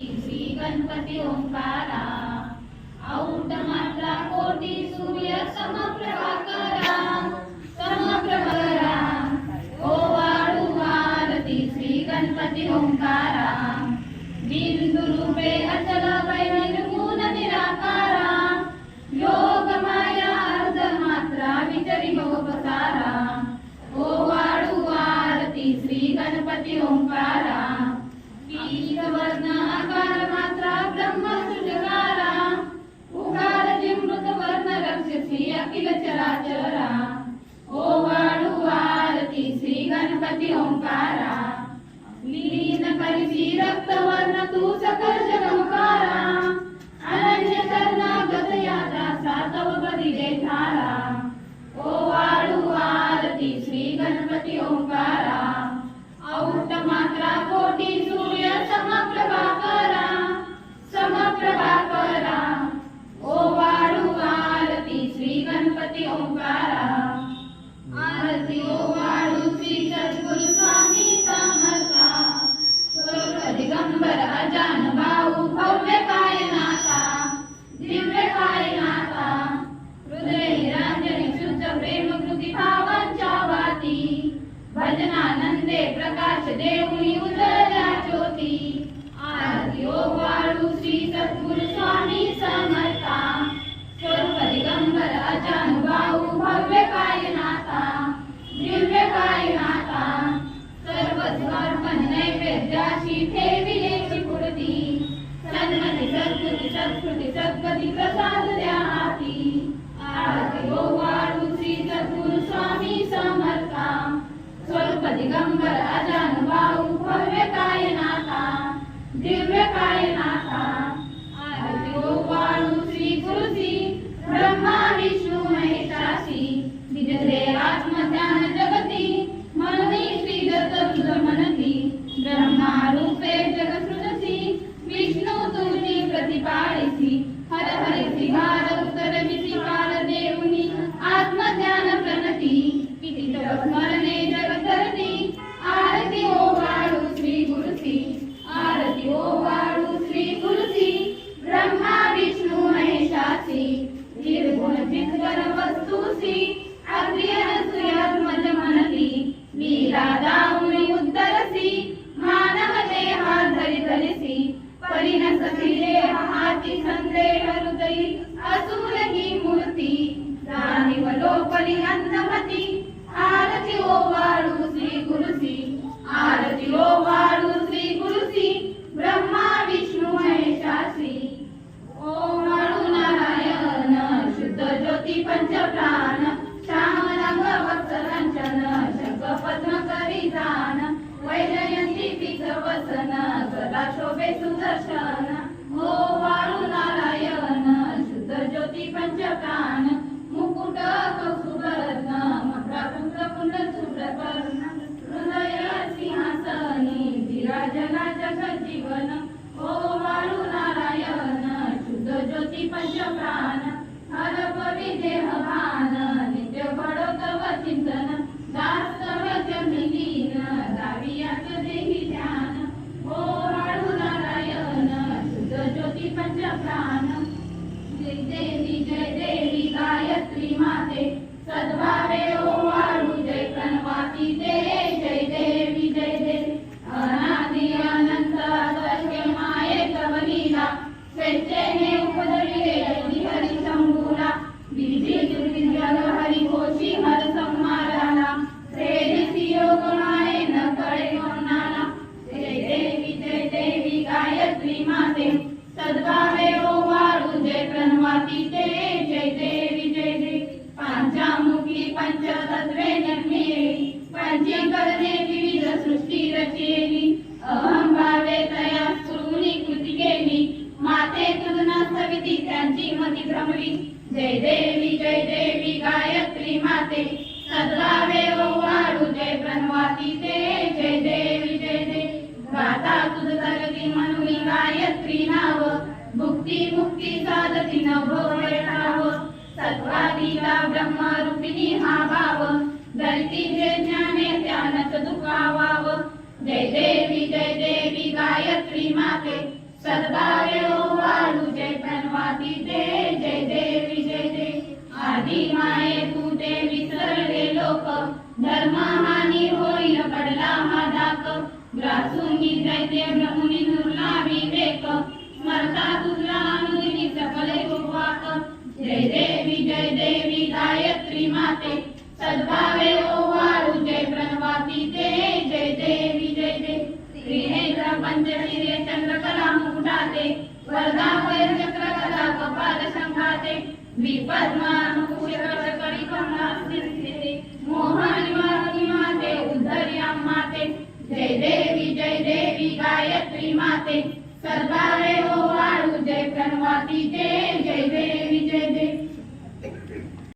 श्री गणपती ओंकारा औट मात्रा कोटी सूर्य समप्रभाकरा समप्रभाकरा ओ वाळू मारती श्री गणपती ओंकारा बिंदू रूपे अचल वै तू सकल जगमकारा अनन्य शरणागत यात्रा सातव बदिले धारा. ओ वाळू आरती श्री गणपती ओंकारा. औट मात्रा कोटी सूर्य समप्रभा करा. समप्रभा करा. ओ वाळू आरती श्री गणपती ओंकारा. ठेविलेची पूर्ती सन्मती सद्गुती संस्कृती सद्गती प्रसाद द्या हाती आरती ओ श्री सद्गुरु स्वामी समर्था. स्वरूप दिगंबर अजानुभाऊ भव्य कायनाथा. Divya कायनाथा see and realize पंचप्राण. जय देवी जय देवी गायत्री माते सद्वा माते सद्भावे जय जय देवी जय देवी पंचतत्वे विविध सृष्टी रचेली अहम भावे तया कृती केली. माते सविती त्यांची मती भ्रमली. जय देवी जय देवी गायत्री माते. सद्भावे ओ वाळू जय प्रणवाती ते जय देवी जय देवी गाता तुझ मनुनी गायत्री नाव भुक्ती मुक्ती साधती नभोव सत्वादिला ब्रह्म रूपिणी हा भाव धरती जे ज्ञाने त्यानच दुखावाव. जय देवी जय देवी गायत्री माते सद्भावे हो वाळू जय प्रणवाती दे जय देवी जय दे आधी माये तू ते विसरले लोक धर्म हानी होईल पडला हा धाक. ग्रासूंगी दैत्य ब्रह्मनी दुर्ला जय देवी जय देवी गायत्री माते. सद्भावे ओवाळू जय प्रणवाती ते. जय देवी जय देवी त्रिनेत्र पंचशिरे चंद्रकला मुकुटाते. वरदा चक्र कला कपाल संघाते. विपद्मानुकुशकर करी कमला स्थिते मोहनी माती माते उद्धरी माते जय देवी जय देवी गायत्री माते. सरदारे हो वाळू जय प्रणवाती जय जय देवी जय देवी.